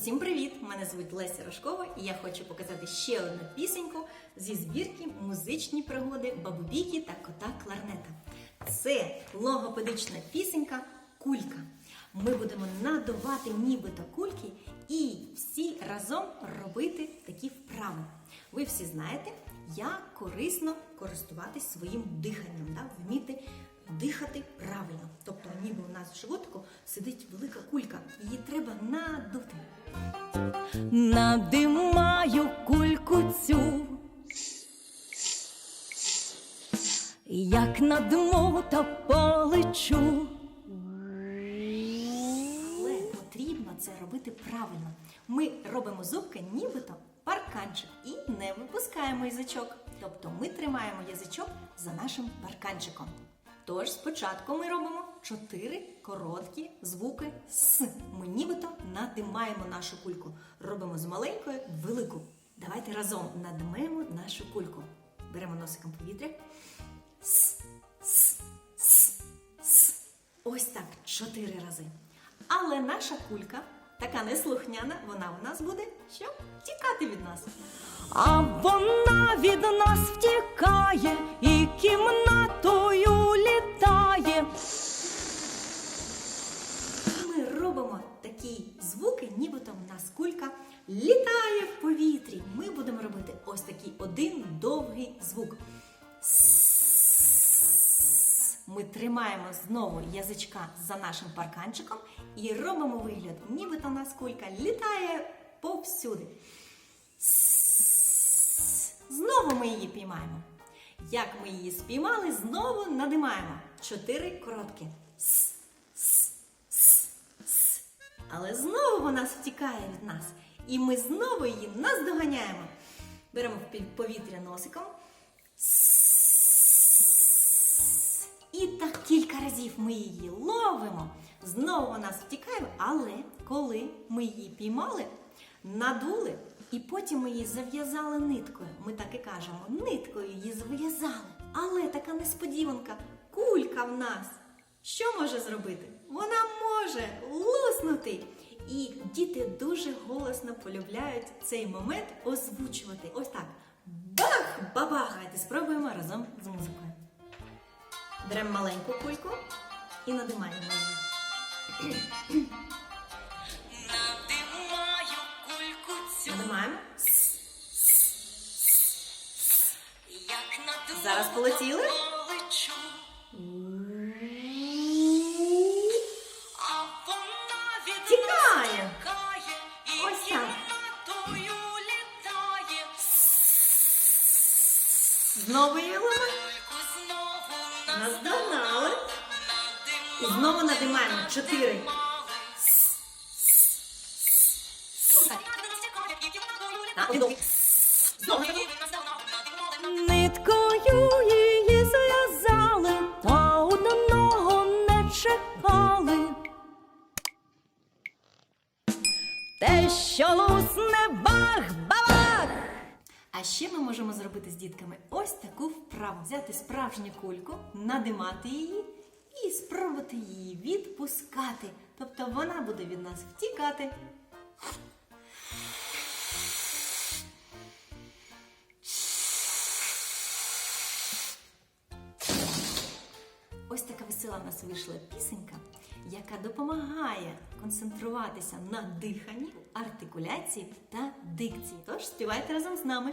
Усім привіт! Мене звуть Леся Рожкова, і я хочу показати ще одну пісеньку зі збірки Музичні пригоди Бабубіки та кота Кларнета. Це логопедична пісенька Кулька. Ми будемо надувати нібито кульки і всі разом робити такі вправи. Ви всі знаєте, як корисно користуватись своїм диханням, да? вміти дихати ніби у нас в животику сидить велика кулька, її треба надути. Надимаю кульку цю, як надму та полечу. Але потрібно це робити правильно. Ми робимо зубки нібито парканчик і не випускаємо язичок. Тобто ми тримаємо язичок за нашим парканчиком. Тож спочатку ми робимо чотири короткі звуки С. Ми нібито надимаємо нашу кульку. Робимо з маленької велику. Давайте разом надимаємо нашу кульку. Беремо носиком повітря. С, с, с, с. Ось так чотири рази. Але наша кулька, така неслухняна, вона у нас буде що? Тікати від нас. А вона від нас втікає і кімнатою тримаємо знову язичка за нашим парканчиком і робимо вигляд, нібито в нас кулька літає повсюди. Знову ми її піймаємо. Як ми її спіймали, знову надимаємо. Чотири короткі. С, с, с, с. Але знову вона втікає від нас. І ми знову її наздоганяємо. Беремо в повітря носиком. І так кілька разів ми її ловимо. Знову вона втікає, але коли ми її піймали, надули, і потім ми її зав'язали ниткою. Ми так і кажемо, ниткою її зав'язали. Але така несподіванка, кулька в нас. Що може зробити? Вона може луснути. І діти дуже голосно полюбляють цей момент озвучувати. Ось так. Бах! Бабах! Давайте спробуємо разом. Беремо маленьку кульку і надимаємо її. Надимаю кульку цю, Надимаємо. Зараз полетіли. Знову знову Наздогнали. І знову надимаємо. Чотири. Ниткою її зв'язали, та одного не чекали. Те, що лусне бах-бабах. А ще ми можемо зробити з дітками ось таку вправу: взяти справжню кульку, надимати її і спробувати її відпускати. Тобто вона буде від нас втікати. Ось така весела в нас вийшла пісенька, яка допомагає концентруватися на диханні, артикуляції та дикції. Тож співайте разом з нами.